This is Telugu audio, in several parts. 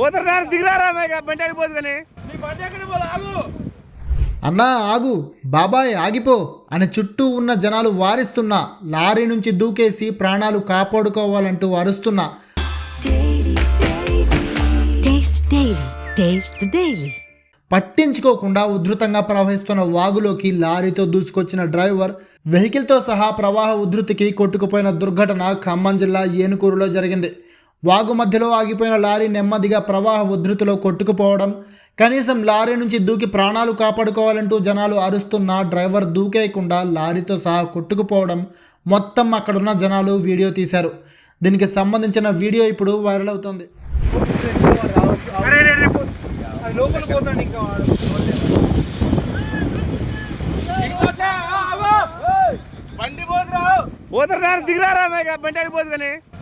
పోతారా దిగిరారా బండి ఆగిపోదు కానీ. అన్నా ఆగు. బాబాయ్ ఆగిపో. అని చుట్టూ ఉన్న జనాలు వారిస్తున్నా. లారీ నుంచి దూకేసి ప్రాణాలు కాపాడుకోవాలంటూ అరుస్తున్నా. పట్టించుకోకుండా ఉధృతంగా ప్రవహిస్తున్న వాగులోకి లారీతో దూసుకొచ్చిన డ్రైవర్ వెహికల్తో సహా ప్రవాహ ఉధృతికి కొట్టుకుపోయిన దుర్ఘటన ఖమ్మం జిల్లా ఏనుకూరులో జరిగింది. వాగు మధ్యలో ఆగిపోయిన లారీ నెమ్మదిగా ప్రవాహ ఉధృతిలో కొట్టుకుపోవడం కనీసం లారీ నుంచి దూకి ప్రాణాలు కాపాడుకోవాలంటూ జనాలు అరుస్తున్నా డ్రైవర్ దూకేయకుండా లారీతో సహా కొట్టుకుపోవడం మొత్తం అక్కడున్న జనాలు వీడియో తీశారు. దీనికి సంబంధించిన వీడియో ఇప్పుడు వైరల్ అవుతోంది. బండి పోతురా. దిగిరారా బండి ఆగిపోదు కానీ.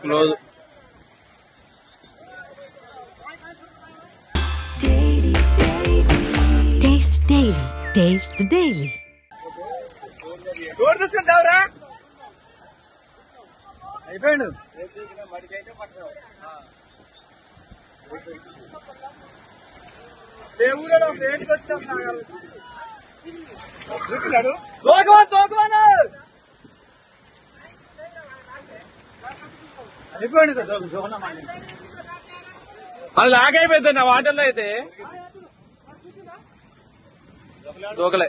Close. Taste Daily. Taste the Daily. Door తీసుకుంటావురా అయిపోయాడు. దేవుడు పేరుకి వచ్చాం తోకమని అది లాగైపోతుంది నా వాటర్లో అయితే. దూకలే.